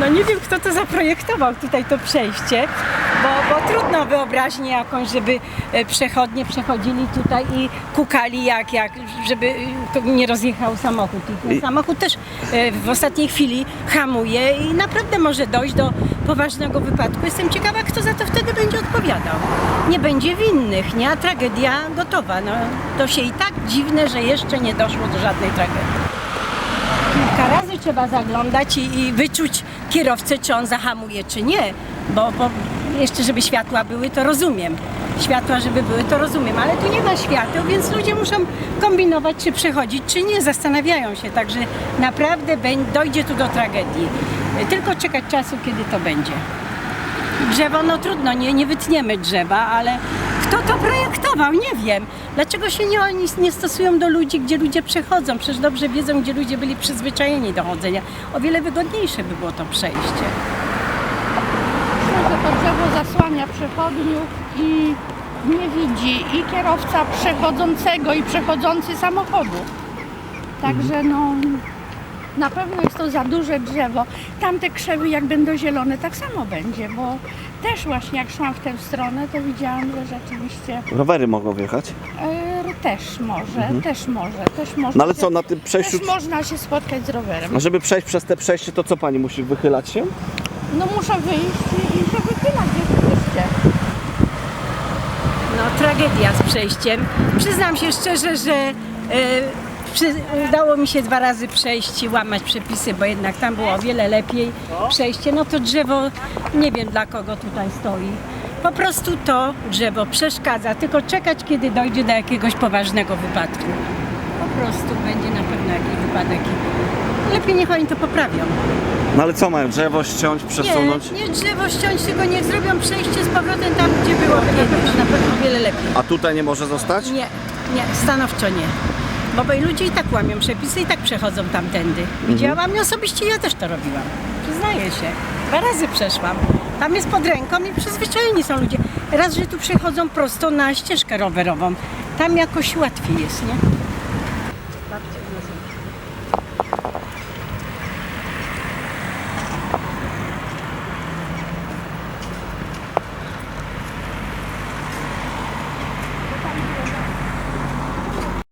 No nie wiem, kto to zaprojektował tutaj to przejście, bo, bo trudno wyobraźnię jakąś, żeby e, przechodnie przechodzili tutaj i kukali jak, jak żeby e, to nie rozjechał samochód. I ten samochód też e, w ostatniej chwili hamuje i naprawdę może dojść do poważnego wypadku. Jestem ciekawa, kto za to wtedy będzie odpowiadał. Nie będzie winnych, nie? A tragedia gotowa. No, to się i tak dziwne, że jeszcze nie doszło do żadnej tragedii. Kilka razy trzeba zaglądać i, i wyczuć kierowcę, czy on zahamuje, czy nie. Bo, bo jeszcze, żeby światła były, to rozumiem. Światła, żeby były, to rozumiem, ale tu nie ma świateł, więc ludzie muszą kombinować, czy przechodzić, czy nie. Zastanawiają się, także naprawdę dojdzie tu do tragedii. Tylko czekać czasu, kiedy to będzie. Drzewo, no trudno, nie, nie wytniemy drzewa, ale kto to projektował, nie wiem. Dlaczego się nie, oni nie stosują do ludzi, gdzie ludzie przechodzą? Przecież dobrze wiedzą, gdzie ludzie byli przyzwyczajeni do chodzenia. O wiele wygodniejsze by było to przejście. Myślę, to drzewo zasłania przechodniów i nie widzi i kierowca przechodzącego i przechodzący samochodu. Także no na pewno jest to za duże drzewo. Tamte krzewy jak będą zielone tak samo będzie, bo też właśnie jak szłam w tę stronę to widziałam, że rzeczywiście Rowery mogą wjechać. e, też może, też może, też można No ale się, co, na tym przejściu, też można się spotkać z rowerem. a żeby przejść przez te przejście, to co pani musi wychylać się? No muszę wyjść i, się wychylać rzeczywiście. No, tragedia z przejściem. Przyznam się szczerze, że e, przy, udało mi się dwa razy przejść i łamać przepisy, bo jednak tam było o wiele lepiej przejście. No to drzewo, nie wiem dla kogo tutaj stoi. Po prostu to drzewo przeszkadza, tylko czekać, kiedy dojdzie do jakiegoś poważnego wypadku. Po prostu będzie na pewno jakiś wypadek. Lepiej niech oni to poprawią. No ale co mają, drzewo ściąć, przesunąć? Nie, nie drzewo ściąć, tylko niech zrobią przejście z powrotem tam, gdzie było kiedyś. Na pewno o wiele lepiej. A tutaj nie może zostać? Nie, nie, stanowczo nie. Bo ludzie i tak łamią przepisy i tak przechodzą tamtędy. Widziałam mhm. i osobiście ja też to robiłam. Przyznaję się. Dwa razy przeszłam. Tam jest pod ręką i przyzwyczajeni są ludzie. Raz, że tu przechodzą prosto na ścieżkę rowerową. Tam jakoś łatwiej jest, nie? Babcie